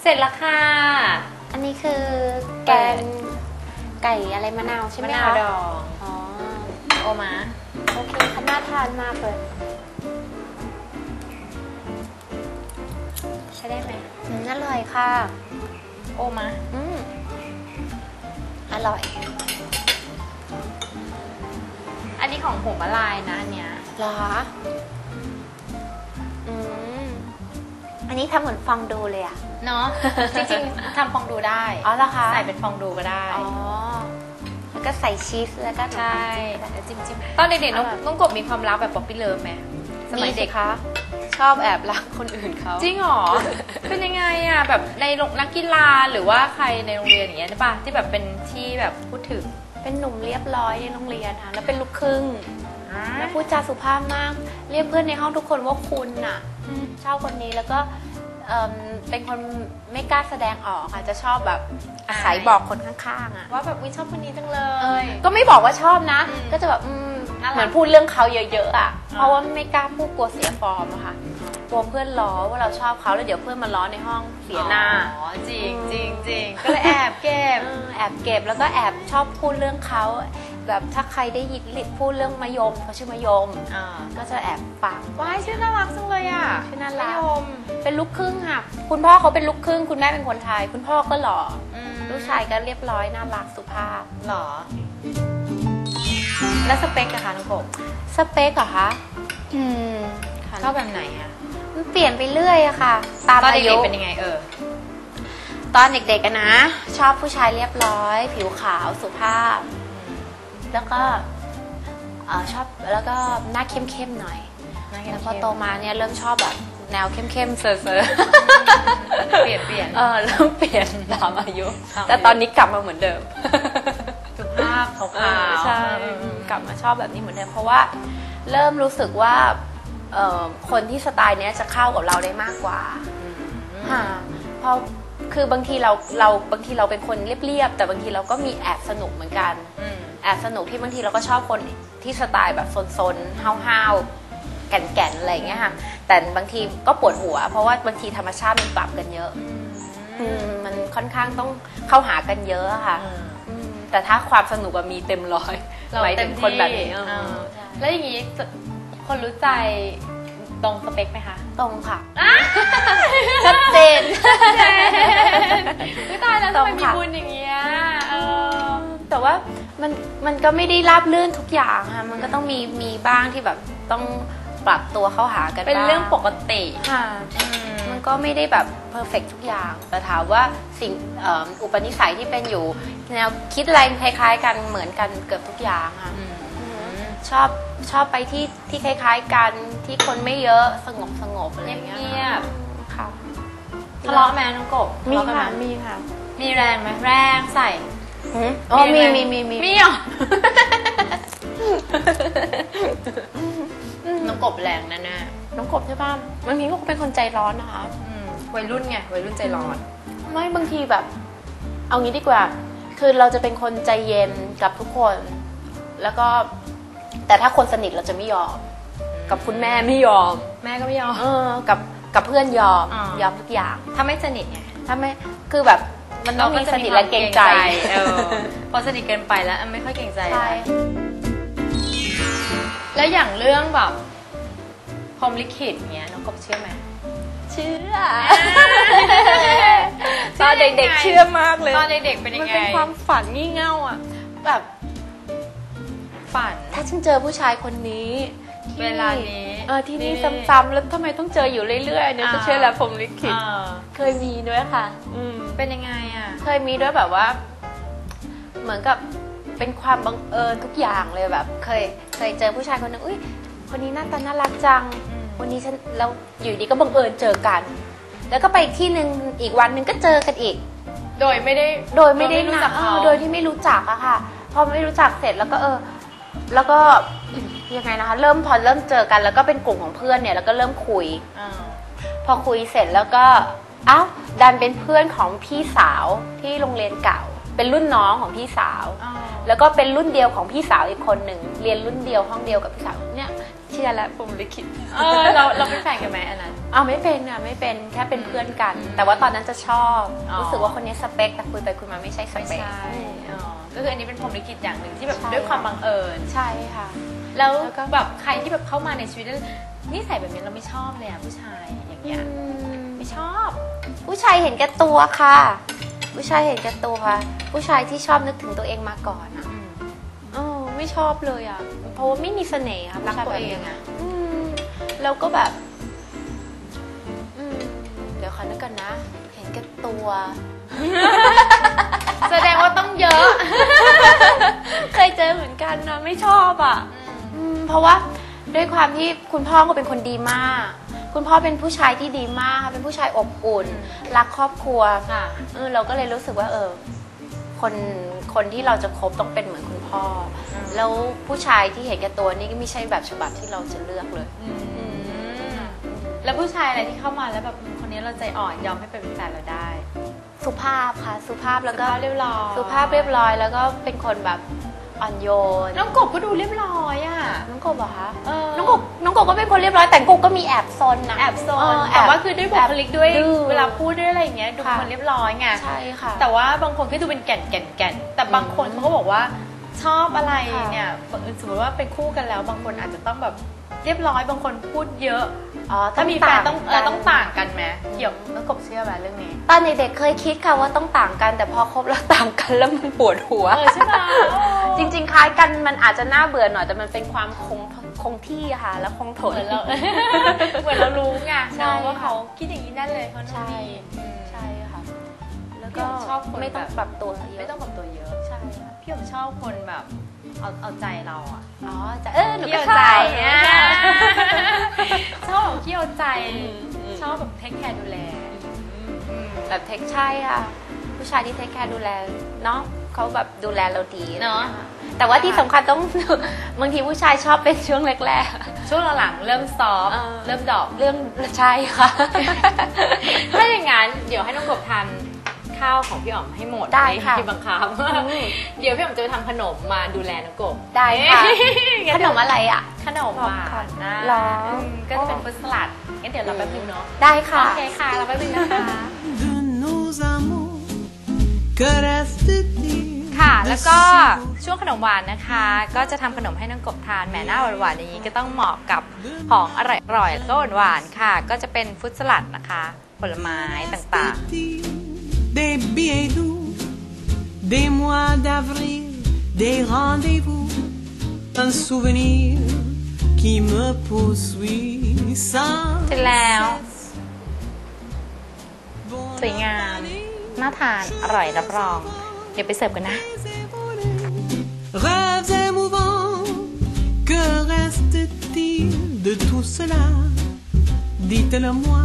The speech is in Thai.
เสร็จแล้วค่ะ อันนี้คือแกงไก่อะไรมะนาวใช่ไหมมะคะนาวดอง อ๋อ โอมา โอเคค่ะน่าทานมากเลย ใช้ได้ไหมอืมอร่อยค่ะ โอมา อืมอร่อย อันนี้ของผมละลายนะอันเนี้ย เหรออืม อันนี้ทำเหมือนฟองดูเลยอะเนาะจริงๆทำฟองดูได้อ๋อเหรอคะใส่เป็นฟองดูก็ได้อ๋อแล้วก็ใส่ชีสแล้วก็ใช่แล้วจิ้มจิ้มตอนเด็กๆน้องอร่อยน้องกบมีความรักแบบป๊อปปี้เลิฟไหมสมัยเด็กคะชอบแอบรักคนอื่นเขาจริงเหรอ เป็นยังไงอะแบบในโรงนักกีฬาหรือว่าใครในโรงเรียนอย่างเงี้ยใช่ปะที่แบบเป็นที่แบบพูดถึง เป็นหนุ่มเรียบร้อยในโรงเรียนค่ะแล้วเป็นลูกครึ่งแล้วพูดจาสุภาพมาก เรียกเพื่อนในห้องทุกคนว่าคุณน่ะ ชอบคนนี้แล้วก็เอิ่มเป็นคนไม่กล้าแสดงออกค่ะจะชอบแบบอาศัยบอกคนข้างๆอะ ว่าแบบวิชอบคนนี้จังเลย ก็ไม่บอกว่าชอบนะ อืมก็จะแบบอืมน่ารักเหมือนพูดเรื่องเขาเยอะๆอะอ่าเพราะว่าไม่กล้าพูดกลัวเสียฟอร์มอะค่ะกลัวเพื่อนล้อว่าเราชอบเขาแล้วเดี๋ยวเพื่อนมาล้อในห้องเสียหน้าอ๋อจริงจริงจริงก็เลยแอบเก็บ เออแอบเก็บแล้วก็แอบชอบพูดเรื่องเขา แบบถ้าใครได้ยินลิพูดเรื่องมะยมเขาชื่อมะยม อ่าก็จะแอบฟัง ว้ายชื่อน่ารักจังเลยอะชื่อน่ารักมะยมเป็นลูกครึ่งค่ะ คุณพ่อเขาเป็นลูกครึ่ง คุณแม่เป็นคนไทย คุณพ่อก็หล่ออืมลูกชายก็เรียบร้อยน่ารักสุภาพหรอ แล้วสเปคอะคะน้องกบสเปคเหรอคะอืมค่ะชอบแบบไหนอะมันเปลี่ยนไปเรื่อยอะค่ะ ตามตอนอาเด็ยุกๆเป็นยังไงเออ ตอนเด็กๆกันนะ ชอบผู้ชายเรียบร้อย ผิวขาวสุภาพ แล้วก็เอ่อชอบแล้วก็หน้าเข้มๆหน่อยแล้วพอโตมาเนี่ยเริ่มชอบแบบแนวเข้มๆเซอร์เปลี่ยนเปลี่ยนเออเริ่มเปลี่ยนตามอายุ ตามอายุ แต่ตอนนี้กลับมาเหมือนเดิม สุภาพขาวเออๆใช่อืมกลับมาชอบแบบนี้เหมือนเดิมเพราะว่าเริ่มรู้สึกว่าเอ่อคนที่สไตล์เนี้ยจะเข้ากับเราได้มากกว่าค่ะเพราะ คือบางทีเราเราบางทีเราเป็นคนเรียบๆแต่บางทีเราก็มีแอบสนุกเหมือนกันอืม แอบสนุกที่บางทีเราก็ชอบคนที่สไตล์แบบซนๆห้าวๆแก่นๆอะไรอย่างเงี้ยค่ะแต่บางทีก็ปวดหัว เพราะว่าบางทีธรรมชาติมันปรับกันเยอะ อืมมันค่อนข้างต้องเข้าหากันเยอะอะค่ะอืมอืมแต่ถ้าความสนุกอะมีเต็มร้อยเราหมายเต็ถึมงที่คนแบบนี้เออ เออใช่ แล้วอย่างนี้จะคนรู้ใจ ตรงสเปคไหมคะตรงค่ะชัดเจนไม่ตายแล้วตรทำงไมมีค่ะบุญอย่างเงี้ยเออแต่ว่ามันมันก็ไม่ได้ราบลื่นทุกอย่างค่ะมันก็ต้องมีมีบ้างที่แบบต้องปรับตัวเข้าหากันเป็นบ้าเรื่องปกติค่ะอืมมันก็ไม่ได้แบบเพอร์เฟกทุกอย่าง แต่ถามว่าสิ่งเอิ่มอุปนิสัยที่เป็นอยู่ แนวคิดอะไรคล้ายๆ กันเหมือนกันเกือบทุกอย่างค่ะอืม ชอบชอบไปที่ที่คล้าย ๆ กันที่คนไม่เยอะสงบสงบอะไรอย่างเงี้ยเงียบ ค่ะ ทะเลาะไหมน้องกบมีทะเลาะกันค่ะไหมีค่ะมีแรงไหมแรงใส่อ๋อมีแรงมีมีมีมีเหรอ น้องกบแรงแน่น้องกบใช่ป่ะมันมีพวกเป็นคนใจร้อนนะคะ ๆอืมวัยรุ่นไงวัยรุ่นใจร้อน ไม่บางทีแบบ เอางี้ดีกว่า คือเราจะเป็นคนใจเย็นกับทุกคน แล้วก็ แต่ถ้าคนสนิทเราจะไม่ยอม กับคุณแม่ไม่ยอม แม่ก็ไม่ยอม เออ กับกับเพื่อนยอมอ่ายย อมทุกอย่าง ถ้าไม่สนิทไงถ้าไม่คือแบบมันต้องมีสนิทและเกรงใจ เออพอสนิทเกินไปแล้วไม่ค่อยเกรงใจใช่ แล้วอย่างเรื่องแบบพรหมลิขิตเงี้ยน้องกบเชื่อไหม เชื่อตอนเด็กๆเชื่อมากเลยตอนเด็กๆเป็นยัมันงไงเป็นความฝันงี่เง่าอะ แบบ ฝัน ถ้าฉันเจอผู้ชายคนนี้ที่เวลานี้เออที่นี่นี่ซ้ำๆแล้วทำไมต้องเจออยู่เรื่อยๆเนี่ยก็อ่าเชื่อแล้วผมลิขิตเออเคยมีด้วยค่ะ อืมเป็นยังไงอะ เคยมีด้วยแบบว่า เหมือนกับเป็นความบังเอิญทุกอย่างเลยแบบ เคย เคยเจอผู้ชายคนหนึงอุ้ยคนนี้หน้าตาน่ารักจังอืมวันนี้ฉันเราอยู่ดีก็บังเอิญเจอกัน แล้วก็ไปอีกที่หนึ่งอีกวันหนึ่งก็เจอกันอีก โดยไม่ได้ โดยไม่ได้รู้จักเอเขาอโดยที่ไม่รู้จักอะค่ะพอไม่รู้จักเสร็จแล้วก็เออ แล้วก็ ยังไงนะคะ เริ่มพอเริ่มเจอกัน แล้วก็เป็นกลุ่มของเพื่อนเนี่ยแล้วก็เริ่มคุย อ่าพอคุยเสร็จแล้วก็เอ้าดันเป็นเพื่อนของพี่สาวที่โรงเรียนเก่า เป็นรุ่นน้องของพี่สาว อ่าแล้วก็เป็นรุ่นเดียวของพี่สาวอีกคนหนึ่งเรียนรุ่นเดียวห้องเดียวกับพี่สาวเนี่ยเชื่อแล้วผมลิขิตเออเราเราเป็นแฟนกันไหมอันนั้นอ้าวไม่เป็นอะไม่เป็นแค่เป็นเพื่อนกัน แต่ว่าตอนนั้นจะชอบ อ๋อ รู้สึกว่าคนนี้สเปคแต่คุยไปคุยมาไม่ใช่สไม่เปคใช่อ๋อ ก็คืออันนี้เป็นพรหมลิขิตอย่างหนึ่งที่แบบใช่ ด้วยความบังเอิญ ใช่ค่ะ แล้วแล้วก็ แบบใครที่แบบเข้ามาในชีวิตแล้วนิสัยแบบนี้เราไม่ชอบเลยอะผู้ชายอย่างเงี้ยไม่ชอบ ผู้ชายเห็นแก่ตัวค่ะ ผู้ชายเห็นแก่ตัวค่ะ ผู้ชายที่ชอบนึกถึงตัวเองมาก่อนอะเออไม่ชอบเลยอะเพราะว่าไม่มีเสน่ห์ค่ะรักผู้ชายตัวแบบเอนี้งอะอืมแล้วก็แบบอืมเดี๋ยวขอนึกกันนะ เห็นแก่ตัว แสดงว่าต้องเยอะ เคยเจอเหมือนกันนะไม่ชอบอะอืมเพราะว่าด้วยความที่คุณพ่อก็เป็นคนดีมาก คุณพ่อเป็นผู้ชายที่ดีมากค่ะเป็นผู้ชายอบอุ่น รักครอบครัวค่ะเออเราก็เลยรู้สึกว่า เออ คนคนที่เราจะคบต้องเป็นเหมือนคุณพ่ออม แล้วผู้ชายที่เห็นแก่ตัวนี่ก็ไม่ใช่แบบฉบับที่เราจะเลือกเลย แล้วผู้ชายอะไรที่เข้ามาแล้วแบบคนนี้เราใจอ่อนยอมให้เป็นแฟนเราได้ สุภาพค่ะ สุภาพแล้วก็สุภาพเรียบร้อยสุภาพเรียบร้อยแล้วก็เป็นคนแบบอ่อนโยนน้องกบก็ดูเรียบร้อยอะน้องกบเหรอคะเออน้องกบน้องกบก็เป็นคนเรียบร้อยแต่กบก็มีแอบซนนะแอบโซเอนอแต่ว่าคือด้วยบุคลิกด้วยแอบดื้อเวลาพูดด้วยอะไรอย่างเงี้ยดูเป็นค่ะคนเรียบร้อยไงใช่ค่ะ แต่ว่าบางคนก็ดูเป็นแก่นแก่นแก่นแต่บางคนเขาก็บอกว่าชอบอะไรค่ะเนี่ยสมมติว่าเป็นคู่กันแล้ว บางคนอาจจะต้องแบบ เรียบร้อยบางคนพูดเยอะอ๋อถ้ามีแฟนต้องเออกันต้องต่างกันไหมเกี่ยวน้องกบเชื่อไหมเรื่องนี้ ตอนเด็กๆเคยคิดค่ะว่าต้องต่างกัน แต่พอคบแล้วต่างกันแล้วมันปวดหัวเออใช่ไหมจริง ๆ คล้ายกันมันอาจจะน่าเบื่อหน่อยแต่มันเป็นความคงคงที่อะค่ะ แล้วคงทนเหมือนเราเหมือนเรารู้ไงใช่เนอะว่าเขาคิดอย่างนี้นั่นเลยเขาใช่นู่นนี่อืมใช่ค่ะแล้วพี่ก็ผมชอบคนไม่ต้องแบบปรับตัวเยไม่อะต้องปรับตัวเยอะใช่ค่ะพี่ผมชอบคนแบบ เอาเอาใจเราอะอ๋อจะเออหนูก็เที่ยวชอบใจอะชอบแบบเที่ยวใจอืมอืมชอบแบบเทคแคร์ดูแลแบบเทคใช่ค่ะผู้ชายที่เทคแคร์ดูแลเนาะเขาแบบดูแลเราดีเนอะแต่ว่าที่สำคัญต้องบางทีผู้ชายชอบเป็นช่วงแรกๆ ช่วงหลังๆเริ่มซอฟต์เออเริ่มดอกเรื่องใช่ค่ะถ้าอย่างนั้นเดี๋ยวให้น้องกบทาน ข้าวของพี่อ๋อมให้หมดได้ค่ะที่บังคับอืมเดี๋ยวพี่อ๋อมจะไปทำขนมมาดูแลน้องกบได้ค่ะงั้ขนมอะไรอะ ขนมหวาขอบนคุณนะหรออืมก็จะเป็นฟรุตสลัดงั้นเดี๋ยวเราแป๊บนึงเนาะได้ค่ะโอเคค่ะเราแป๊บนึงนะคะ de nos amours. Que reste-t-il ค่ะ de แล้วก็ si ช่วงขนมหวานนะคะ ก็จะทำขนมให้น้องกบทานแหมหน้าหวานๆอย่างนี้ก็ต้องเหมาะกับของอร่อยๆแล้วก็หวานๆค่ะ ก็จะเป็นฟรุตสลัดนะคะ ผลไม้ต่าง reste-t-il Des billets doux, des mois d'avril, des rendez-vous, un souvenir qui me poursuit sans ๆ เสร็จแล้ว Bon สวยงาม น่าทาน อร่อยรับรอง เดี๋ยวไปเสิร์ฟกันนะ Rêves émouvants, que reste-t-il de tout cela Dites-le moi,